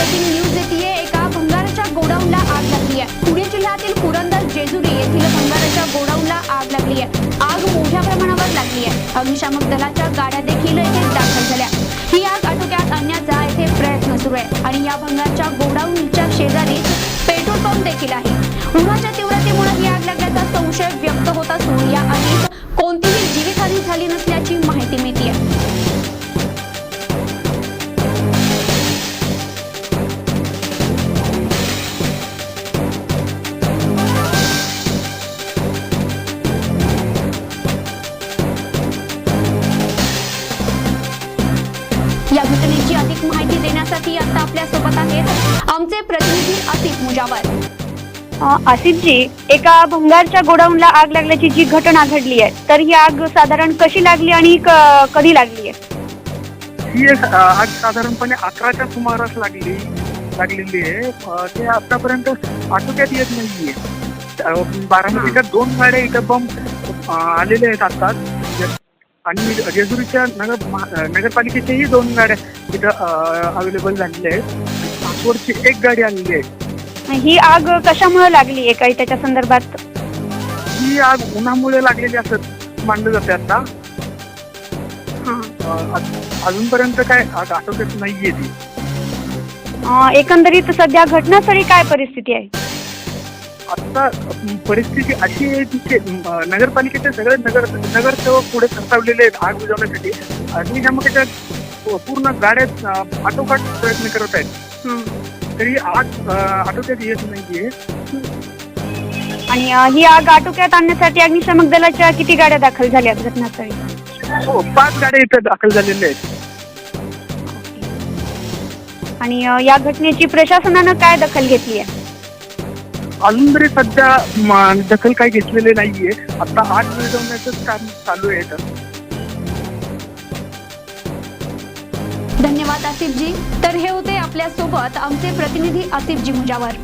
Breaking news येते एका भंगाराच्या गोडाऊनला आग लागली आहे पुणे जिल्ह्यातील पुरंदर जेजुरी येथील भंगाराच्या गोडाऊनला आग लागली आहे आग मोठ्या प्रमाणावर लागली आहे अग्निशामक दलाच्या गाड्या देखील येथे दाखल झाल्या. ही आग आटोक्यात आणण्याचा येथे प्रयत्न सुरू आहे. आणि या भंगारच्या गोडाऊनच्या शेजारी पेट्रोल पंप देखील आहे. उन्हाच्या तीव्रतेमुळे ही आग लागल्याचा संशय व्यक्त होत असून या आगीत अधिक माहिती देण्यासाठी आता आपल्यासोबत आहेत आमचे प्रतिनिधी आसिफ मुजावर. आसिफजी एका भंगारच्या गोडाऊनला आग लागल्याची जी घटना घडली आहे तर ही आग साधारण कशी लागली आणि कधी लागली आहे? ही एक आग साधारणपणे अकराच्या सुमारास लागली लागलेली आहे. ते आतापर्यंत आटोक्यात येत नाहीये. बारामतीच्या दोन गाड्या इथं बंब आलेले आहेत आता जे- आणि जेजुरीच्या नगर नगरपालिकेच्याही दोन गाड्या इथं अवेलेबल झालेल्या आहेत. सासवडची एक गाडी आलेली आहे. ही आग कशामुळे लागली आहे काही त्याच्या संदर्भात? ही आग उन्हामुळे लागलेली असं मानलं जाते आता. हां. अ, अज- अजूनपर्यंत काय आग आटोक्यात नाहीये ती. अ, एकंदरीत सध्या घटनास्थळी काय परिस्थिती आहे? आता परिस्थिती अशी आहे की नगरपालिकेचे सगळे नगर नगरसेवक पुढे सरसावलेले आहेत आग बुझवण्यासाठी अग्निशामकाच्या पूर्ण गाड्या अ, आटोकाट प्रयत्न करत आहेत. तरी आग आटोक्यात येत नाहीये. आणि ही आग आटोक्यात आणण्यासाठी अग्निशामक दलाच्या किती गाड्या दाखल झाल्या घटनास्थळी? हो पाच गाड्या इथं दाखल झालेल्या आहेत. आणि या घटनेची प्रशासनानं काय दखल घेतली आहे? अजून तरी सध्या दखल काही घेतलेली नाहीये. आता हात मिळवण्याचंच काम चालू आहे तर धन्यवाद आसिफजी तर हे होते आपल्यासोबत आमचे प्रतिनिधी आसिफजी मुजावर.